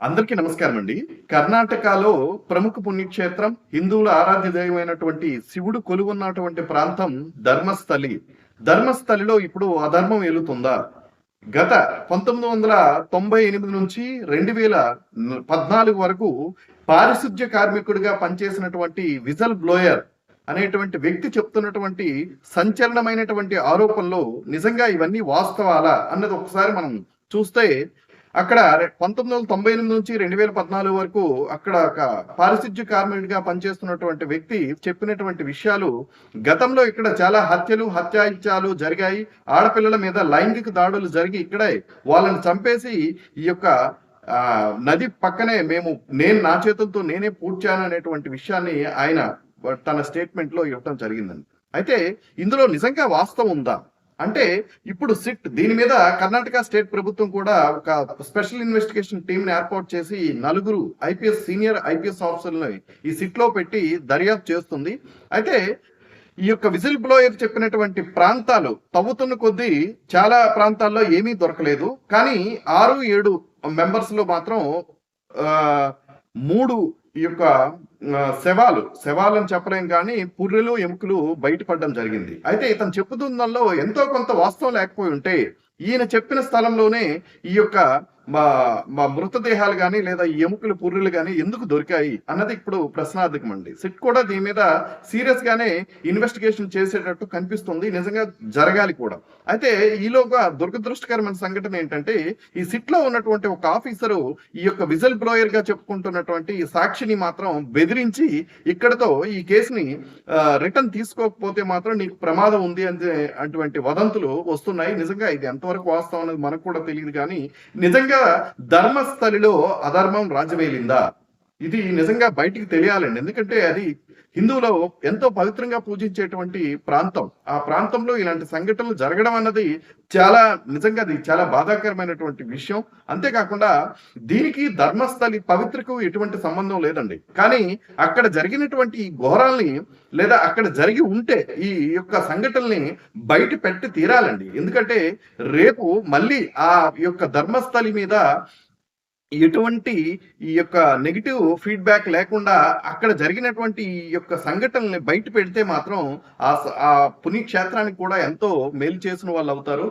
అందరికీ నమస్కారం అండి. కర్ణాటకలో ప్రముఖ పుణ్యక్షేత్రం హిందువుల ఆరాధ్య దైవమైనటువంటి శివుడు కొలువున్నటువంటి ప్రాంతం ధర్మస్థలి. ధర్మస్థలిలో ఇప్పుడు అధర్మం ఏలుతుందా? గత పంతొమ్మిది వందల తొంభై ఎనిమిది నుంచి రెండు వేల పద్నాలుగు వరకు పారిశుధ్య కార్మికుడిగా పనిచేసినటువంటి విజల్ బ్లోయర్ అనేటువంటి వ్యక్తి చెప్తున్నటువంటి సంచలనమైనటువంటి ఆరోపణలు నిజంగా ఇవన్నీ వాస్తవాలా అన్నది ఒకసారి మనం చూస్తే అక్కడ పంతొమ్మిది వందల తొంభై ఎనిమిది నుంచి రెండు వేల పద్నాలుగు వరకు అక్కడ ఒక పారిశుధ్య కార్మికుడిగా పనిచేస్తున్నటువంటి వ్యక్తి చెప్పినటువంటి విషయాలు గతంలో ఇక్కడ చాలా హత్యలు హత్యాయిత్యాలు జరిగాయి. ఆడపిల్లల మీద లైంగిక దాడులు జరిగి ఇక్కడే వాళ్ళని చంపేసి ఈ యొక్క ఆ, నది పక్కనే మేము నేను నా చేతులతో నేనే పూడ్చాను అనేటువంటి విషయాన్ని ఆయన తన స్టేట్మెంట్లో ఇవ్వటం జరిగిందండి. అయితే ఇందులో నిజంగా వాస్తవం ఉందా? అంటే ఇప్పుడు సిట్ దీని మీద కర్ణాటక స్టేట్ ప్రభుత్వం కూడా ఒక స్పెషల్ ఇన్వెస్టిగేషన్ టీమ్ని ఏర్పాటు చేసి నలుగురు ఐపీఎస్ సీనియర్ ఐపీఎస్ ఆఫీసర్లని ఈ సిట్లో పెట్టి దర్యాప్తు చేస్తుంది. అయితే ఈ యొక్క విజిల్ బ్లోయర్ చెప్పినటువంటి ప్రాంతాలు తవ్వుతున్న కొద్దీ చాలా ప్రాంతాల్లో ఏమీ దొరకలేదు. కానీ ఆరు ఏడు మెంబర్స్లో మాత్రం ఆ, మూడు ఈ యొక్క శవాలు. శవాలను చెప్పలేం కానీ పుర్రెలు ఎముకలు బయటపడడం జరిగింది. అయితే ఇతను చెప్పుతున్నలో ఎంతో కొంత వాస్తవం లేకపోయి ఉంటే ఈయన చెప్పిన స్థలంలోనే ఈ యొక్క మా మా మృతదేహాలు కానీ లేదా ఈ ఎముకలు పుర్రులు కానీ ఎందుకు దొరికాయి అన్నది ఇప్పుడు ప్రశ్నార్థకం అండి సిట్ కూడా దీని మీద సీరియస్ గానే ఇన్వెస్టిగేషన్ చేసేటట్టు కనిపిస్తుంది. నిజంగా జరగాలి కూడా. అయితే ఈలోగా దురదృష్టకరమైన సంఘటన ఏంటంటే ఈ సిట్లో ఉన్నటువంటి ఒక ఆఫీసరు ఈ యొక్క విజల్ బ్లోయర్గా చెప్పుకుంటున్నటువంటి ఈ సాక్షిని మాత్రం బెదిరించి ఇక్కడతో ఈ కేసుని రిటర్న్ తీసుకోకపోతే మాత్రం నీకు ప్రమాదం ఉంది అంటే అటువంటి వదంతులు వస్తున్నాయి. నిజంగా ఇది ఎంతవరకు వాస్తవం అనేది మనకు కూడా తెలియదు కానీ నిజంగా ధర్మస్థలిలో అధర్మం రాజవేలిందా? ఇది నిజంగా బయటికి తెలియాలండి. ఎందుకంటే అది హిందువులో ఎంతో పవిత్రంగా పూజించేటువంటి ప్రాంతం. ఆ ప్రాంతంలో ఇలాంటి సంఘటనలు జరగడం అన్నది చాలా నిజంగా అది చాలా బాధాకరమైనటువంటి విషయం. అంతేకాకుండా దీనికి ధర్మస్థలి పవిత్రకు ఎటువంటి సంబంధం లేదండి. కానీ అక్కడ జరిగినటువంటి ఈ ఘోరాల్ని లేదా అక్కడ జరిగి ఉంటే ఈ యొక్క సంఘటనల్ని బయట పెట్టి తీరాలండి. ఎందుకంటే రేపు మళ్ళీ ఆ యొక్క ధర్మస్థలి మీద ఎటువంటి ఈ యొక్క నెగిటివ్ ఫీడ్బ్యాక్ లేకుండా అక్కడ జరిగినటువంటి ఈ యొక్క సంఘటనల్ని బయట పెడితే మాత్రం ఆ ఆ పుణ్యక్షేత్రానికి కూడా ఎంతో మేలు చేసిన వాళ్ళు అవుతారు.